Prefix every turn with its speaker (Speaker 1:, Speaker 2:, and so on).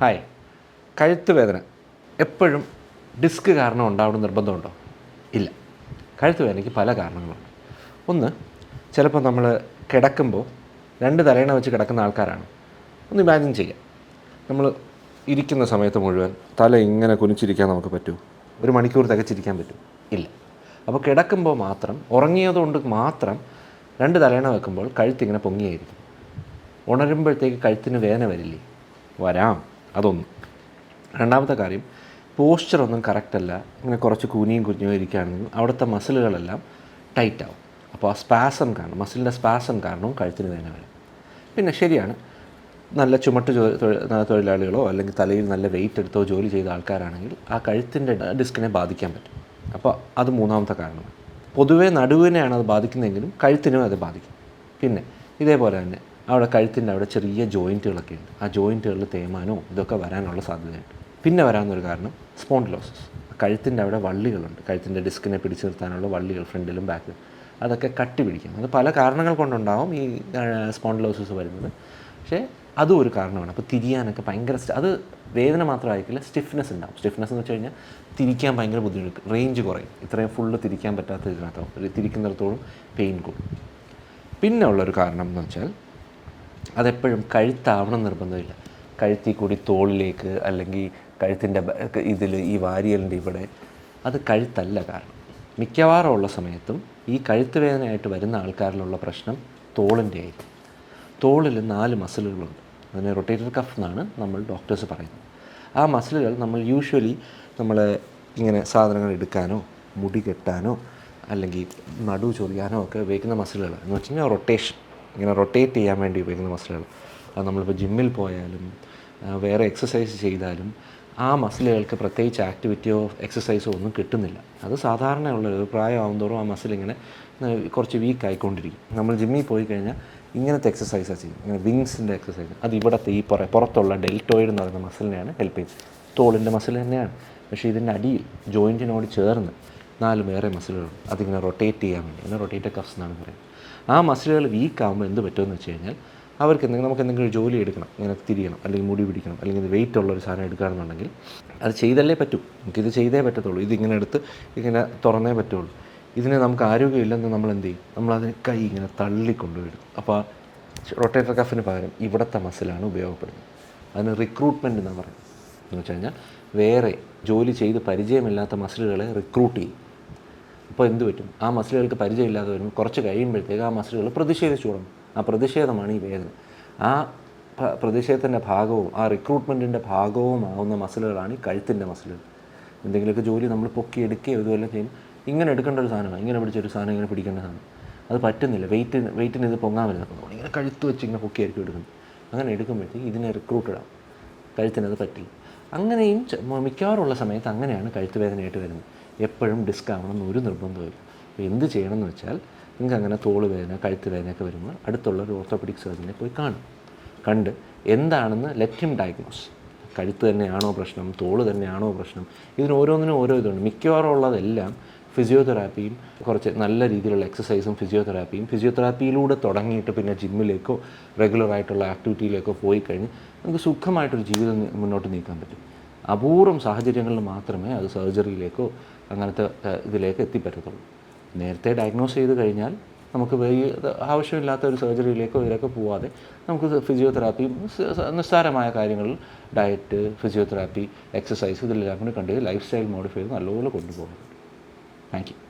Speaker 1: Hi കഴുത്ത് വേദന എപ്പോഴും ഡിസ്ക് കാരണം ഉണ്ടാവുന്ന നിർബന്ധമുണ്ടോ? ഇല്ല. കഴുത്ത് വേദനയ്ക്ക് പല കാരണങ്ങളുണ്ട്. ഒന്ന് ചിലപ്പോൾ നമ്മൾ കിടക്കുമ്പോൾ രണ്ട് തലയണ വെച്ച് കിടക്കുന്ന ആൾക്കാരാണ്. ഒന്ന് ഇമാജിൻ ചെയ്യാം. നമ്മൾ ഇരിക്കുന്ന സമയത്ത് മുഴുവൻ തല ഇങ്ങനെ കുനിച്ചിരിക്കാൻ നമുക്ക് പറ്റുമോ ഒരു മണിക്കൂർ തികച്ചിരിക്കാൻ പറ്റും? ഇല്ല. അപ്പോൾ കിടക്കുമ്പോൾ മാത്രം ഉറങ്ങിയതുകൊണ്ട് മാത്രം രണ്ട് തലയണ വെക്കുമ്പോൾ കഴുത്തിങ്ങനെ പൊങ്ങിയായിരിക്കും. ഉണരുമ്പോഴത്തേക്ക് കഴുത്തിന് വേദന വരില്ലേ? വരാം. അതൊന്ന്. രണ്ടാമത്തെ കാര്യം പോസ്ചർ ഒന്നും അല്ല. ഇങ്ങനെ കുറച്ച് കൂനിയും കുഞ്ഞും ഇരിക്കുകയാണെങ്കിൽ അവിടുത്തെ മസിലുകളെല്ലാം ടൈറ്റ് ആവും. അപ്പോൾ ആ സ്പാസം കാരണം മസിലിന്റെ സ്പാസം കാരണവും കഴുത്തിന് വേദന വരും. പിന്നെ ശരിയാണ് നല്ല ചുമട്ട് തൊഴിലാളികളോ അല്ലെങ്കിൽ തലയിൽ നല്ല വെയിറ്റ് എടുത്തോ ജോലി ചെയ്ത ആൾക്കാരാണെങ്കിൽ ആ കഴുത്തിന്റെ ഡിസ്കിനെ ബാധിക്കാൻ പറ്റും. അപ്പോൾ അത് മൂന്നാമത്തെ കാരണമാണ്. പൊതുവേ നടുവിനെയാണ് അത് ബാധിക്കുന്നതെങ്കിലും കഴുത്തിനും അത് ബാധിക്കും. പിന്നെ ഇതേപോലെ തന്നെ അവിടെ കഴുത്തിന്റെ അവിടെ ചെറിയ ജോയിന്റുകളൊക്കെ ഉണ്ട് ആ ജോയിന്റുകളിൽ തേയ്മാനോ ഇതൊക്കെ വരാനുള്ള സാധ്യതയുണ്ട്. പിന്നെ വരാനൊരു കാരണം സ്പോണ്ടിലോസിസ്. കഴുത്തിന്റെ അവിടെ വള്ളികളുണ്ട്. കഴുത്തിന്റെ ഡിസ്കിനെ പിടിച്ചു നിർത്താനുള്ള വള്ളികൾ ഫ്രണ്ടിലും ബാക്കിലും. അതൊക്കെ കട്ടി പിടിക്കും. അത് പല കാരണങ്ങൾ കൊണ്ടുണ്ടാവും ഈ സ്പോണ്ടിലോസിസ് വരുന്നത്. പക്ഷേ അതും ഒരു കാരണമാണ്. അപ്പോൾ തിരിയാനൊക്കെ ഭയങ്കര അത് വേദന മാത്രമായിരിക്കില്ല സ്റ്റിഫ്നെസ് ഉണ്ടാവും. സ്റ്റിഫ്നെസ് എന്ന് വെച്ച് കഴിഞ്ഞാൽ തിരിക്കാൻ ഭയങ്കര ബുദ്ധിമുട്ട്. റേഞ്ച് കുറയും. ഇത്രയും ഫുള്ള് തിരിക്കാൻ പറ്റാത്ത ഇതിനകത്താവും. തിരിക്കുന്നിടത്തോളം പെയിൻ കൂടും. പിന്നെ ഉള്ളൊരു കാരണം എന്ന് വെച്ചാൽ അതെപ്പോഴും കഴുത്താവണം നിർബന്ധമില്ല. കഴുത്തിൽ കൂടി തോളിലേക്ക് അല്ലെങ്കിൽ കഴുത്തിന്റെ ഇതിൽ ഈ വാരിയലിന്റെ ഇവിടെ. അത് കഴുത്തല്ല കാരണം. മിക്കവാറും ഉള്ള സമയത്തും ഈ കഴുത്ത് വേദനയായിട്ട് വരുന്ന ആൾക്കാരിലുള്ള പ്രശ്നം തോളിന്റെ ആയിരിക്കും. തോളിൽ നാല് മസിലുകളുണ്ട്. അതിന് റൊട്ടേറ്റർ കഫ് എന്നാണ് നമ്മൾ ഡോക്ടേഴ്സ് പറയുന്നത്. ആ മസിലുകൾ നമ്മൾ യൂഷ്വലി നമ്മൾ ഇങ്ങനെ സാധനങ്ങൾ എടുക്കാനോ മുടി കെട്ടാനോ അല്ലെങ്കിൽ നടു ചൊറിയാനോ ഒക്കെ ഉപയോഗിക്കുന്ന മസിലുകൾ എന്ന് വെച്ച് കഴിഞ്ഞാൽ റൊട്ടേഷൻ. ഇങ്ങനെ റൊട്ടേറ്റ് ചെയ്യാൻ വേണ്ടി ഉപയോഗിക്കുന്ന മസിലുകൾ അത് നമ്മളിപ്പോൾ ജിമ്മിൽ പോയാലും വേറെ എക്സസൈസ് ചെയ്താലും ആ മസിലുകൾക്ക് പ്രത്യേകിച്ച് ആക്ടിവിറ്റിയോ എക്സസൈസോ ഒന്നും കിട്ടുന്നില്ല. അത് സാധാരണയുള്ള ഒരു പ്രായമാകും തോറും ആ മസിൽ ഇങ്ങനെ കുറച്ച് വീക്ക് ആയിക്കൊണ്ടിരിക്കും. നമ്മൾ ജിമ്മിൽ പോയി കഴിഞ്ഞാൽ ഇങ്ങനത്തെ എക്സസൈസാണ് ചെയ്യും ഇങ്ങനെ വിങ്സിന്റെ എക്സസൈസ് അത് ഇവിടുത്തെ ഈ പുറ പുറത്തുള്ള ഡെൽറ്റോയിഡ് എന്ന് പറയുന്ന മസിലിനെയാണ് ഹെൽപ്പ് ചെയ്യുന്നത്. തോളിന്റെ മസിൽ തന്നെയാണ്. പക്ഷേ ഇതിന്റെ അടിയിൽ ജോയിന്റിനോട് ചേർന്ന് നാല് വേറെ മസിലുകളുണ്ട് അതിങ്ങനെ റൊട്ടേറ്റ് ചെയ്യാൻ വേണ്ടി. അതിനെ റൊട്ടേറ്റ് കഫ്സ് എന്നാണ് പറയുന്നത്. ആ മസിലുകൾ വീക്ക് ആകുമ്പോൾ എന്ത് പറ്റുമെന്ന് വെച്ച് കഴിഞ്ഞാൽ അവർക്ക് എന്തെങ്കിലും നമുക്ക് എന്തെങ്കിലും ജോലി എടുക്കണം. ഇങ്ങനെ തിരിയണം. അല്ലെങ്കിൽ മുടി പിടിക്കണം. അല്ലെങ്കിൽ വെയിറ്റ് ഉള്ള ഒരു സാധനം എടുക്കുകയാണെന്നുണ്ടെങ്കിൽ അത് ചെയ്തല്ലേ പറ്റൂ. നമുക്കിത് ചെയ്തേ പറ്റത്തുള്ളൂ. ഇതിങ്ങനെ എടുത്ത് ഇങ്ങനെ തുറന്നേ പറ്റുള്ളൂ. ഇതിന് നമുക്ക് ആരോഗ്യമില്ലെന്ന് നമ്മൾ എന്ത് ചെയ്യും? നമ്മളതിന് കൈ ഇങ്ങനെ തള്ളിക്കൊണ്ടുവരും. അപ്പോൾ റൊട്ടേറ്റർ കഫിന് പകരം ഇവിടുത്തെ മസിലാണ് ഉപയോഗപ്പെടുന്നത്. അതിന് റിക്രൂട്ട്മെന്റ് എന്നാണ് പറയുന്നത്. എന്ന് വെച്ച് കഴിഞ്ഞാൽ വേറെ ജോലി ചെയ്ത് പരിചയമില്ലാത്ത മസിലുകളെ റിക്രൂട്ട് ചെയ്യും. അപ്പോൾ എന്ത് പറ്റും? ആ മസിലുകൾക്ക് പരിചയമില്ലാതെ വരും കുറച്ച് കഴിയുമ്പോഴത്തേക്ക് ആ മസിലുകൾ പ്രതിഷേധിച്ചു തുടങ്ങും ആ പ്രതിഷേധമാണ് ഈ വേദന. ആ പ്രതിഷേധത്തിന്റെ ഭാഗവും ആ റിക്രൂട്ട്മെന്റിന്റെ ഭാഗവുമാവുന്ന മസിലുകളാണ് ഈ കഴുത്തിന്റെ മസിലുകൾ. എന്തെങ്കിലുമൊക്കെ ജോലി നമ്മൾ പൊക്കി എടുക്കുകയോ ഇതുപോലെ ചെയ്യും ഇങ്ങനെ എടുക്കേണ്ട ഒരു സാധനമാണ്. ഇങ്ങനെ പിടിച്ചൊരു സാധനം ഇങ്ങനെ പിടിക്കേണ്ട സാധനം. അത് പറ്റുന്നില്ല. വെയിറ്റ് വെയിറ്റിന് ഇത് പൊങ്ങാൻ വരുന്നത്. ഇങ്ങനെ കഴുത്ത് വെച്ച് ഇങ്ങനെ പൊക്കിയായിരിക്കും എടുക്കുന്നത്. അങ്ങനെ എടുക്കുമ്പോഴത്തേക്ക് ഇതിനെ റിക്രൂട്ടഡ് ആവും കഴുത്തിനത് പറ്റില്ല. അങ്ങനെയും മിക്കവാറുള്ള സമയത്ത് അങ്ങനെയാണ് കഴുത്ത് വേദനയായിട്ട് വരുന്നത്. എപ്പോഴും ഡിസ്ക് ആവണമെന്ന് ഒരു നിർബന്ധമില്ല അപ്പോൾ എന്ത് ചെയ്യണമെന്ന് വെച്ചാൽ നിങ്ങൾക്ക് അങ്ങനെ തോൾ വേദന കഴുത്ത് വേദനയൊക്കെ വരുമ്പോൾ അടുത്തുള്ള ഒരു ഓർത്തോപെഡിക് സർജനെ പോയി കാണും. കണ്ട് എന്താണെന്ന് ലെറ്റ് ഡയഗ്നോസ് കഴുത്ത് തന്നെയാണോ പ്രശ്നം തോൾ തന്നെയാണോ പ്രശ്നം? ഇതിന് ഓരോന്നിനും ഓരോ ഇതുണ്ട്. മിക്കവാറും ഉള്ളതെല്ലാം ഫിസിയോതെറാപ്പിയും കുറച്ച് നല്ല രീതിയിലുള്ള എക്സസൈസും ഫിസിയോതെറാപ്പിയും ഫിസിയോതെറാപ്പിയിലൂടെ തുടങ്ങിയിട്ട് പിന്നെ ജിമ്മിലേക്കോ റെഗുലറായിട്ടുള്ള ആക്ടിവിറ്റിയിലേക്കോ പോയി കഴിഞ്ഞ് നമുക്ക് സുഖമായിട്ടൊരു ജീവിതം മുന്നോട്ട് നീക്കാൻ പറ്റും. അപൂർവം സാഹചര്യങ്ങളിൽ മാത്രമേ അത് സർജറിയിലേക്കോ അങ്ങനത്തെ ഇതിലേക്ക് എത്തിപ്പറ്റത്തുള്ളൂ. നേരത്തെ ഡയഗ്നോസ് ചെയ്ത് കഴിഞ്ഞാൽ നമുക്ക് വലിയ ആവശ്യമില്ലാത്ത ഒരു സർജറിയിലേക്കോ ഇതിലേക്കോ പോവാതെ നമുക്ക് ഫിസിയോതെറാപ്പിയും നിസ്സാരമായ കാര്യങ്ങളിൽ ഡയറ്റ് ഫിസിയോതെറാപ്പി എക്സസൈസ് ഇതിലെല്ലാം കൂടി കണ്ട് ലൈഫ് സ്റ്റൈൽ മോഡിഫൈ ചെയ്ത് നല്ലപോലെ കൊണ്ടുപോകും താങ്ക് യു